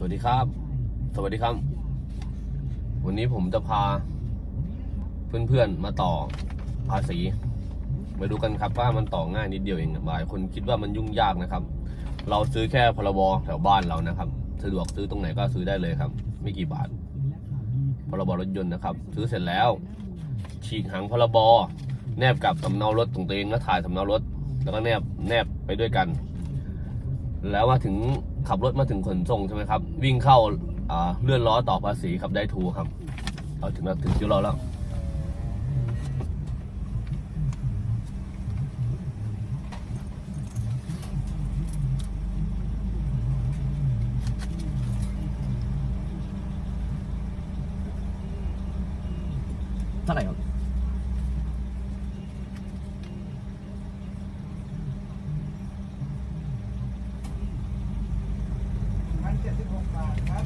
สวัสดีครับ สวัสดีครับ วันนี้ผมจะพา เพื่อนๆมาต่อภาษีมาดูกันครับว่ามันต่อง่ายนิดเดียวเองหลายคนคิดว่ามันยุ่งยากนะครับ เราซื้อแค่พรบแถวบ้านเรานะครับสะดวกซื้อตรงไหนก็ซื้อได้เลยครับ ไม่กี่บาทพรบรถยนต์นะครับ ซื้อเสร็จแล้ว ฉีกหางพรบแนบกับสำเนารถของตัวเองแล้วถ่ายสำเนารถ แล้วก็แนบแนบไปด้วยกัน แล้วมาถึง ขับรถมาถึงขนส่งใช่ไหมครับ วิ่งเข้าเลื่อนล้อต่อภาษีครับได้ทูครับเราถึงแล้วถึงที่เราแล้วเท่าไหร่ครับ พันเจ็ดสิบหกบาทครับ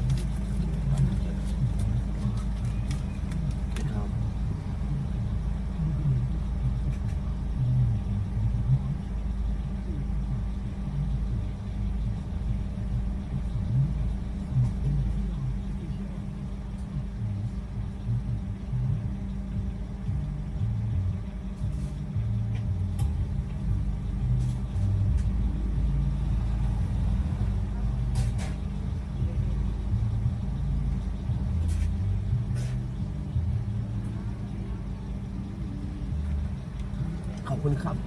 ขอบ คุณครับ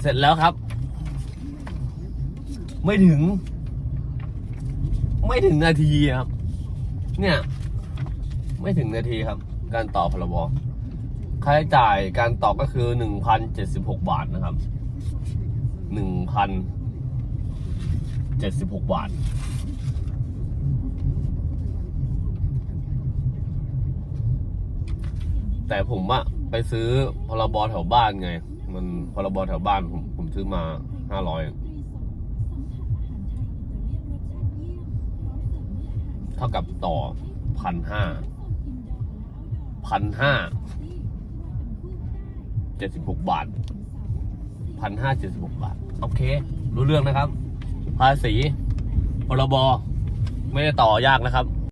เสร็จแล้วครับ ไม่ถึง ไม่ถึงนาทีครับ เนี่ย ไม่ถึงนาทีครับ การต่อพรบค่าใช้จ่ายการต่อก็คือหนึ่งพันเจ็ดสิบหกบาทนะครับหนึ่งพันเจ็ดสิบหกบาท แต่ผมอะไปซื้อพรบแถวบ้านไง มันพรบแถวบ้านผมผมซื้อมาห้าร้อยเท่ากับต่อพันห้าพันห้าเจ็ดสิบหกบาทพันห้าเจ็ดสิบหกบาท โอเค รู้เรื่องนะครับ ภาษีพรบไม่ได้ต่อยากนะครับ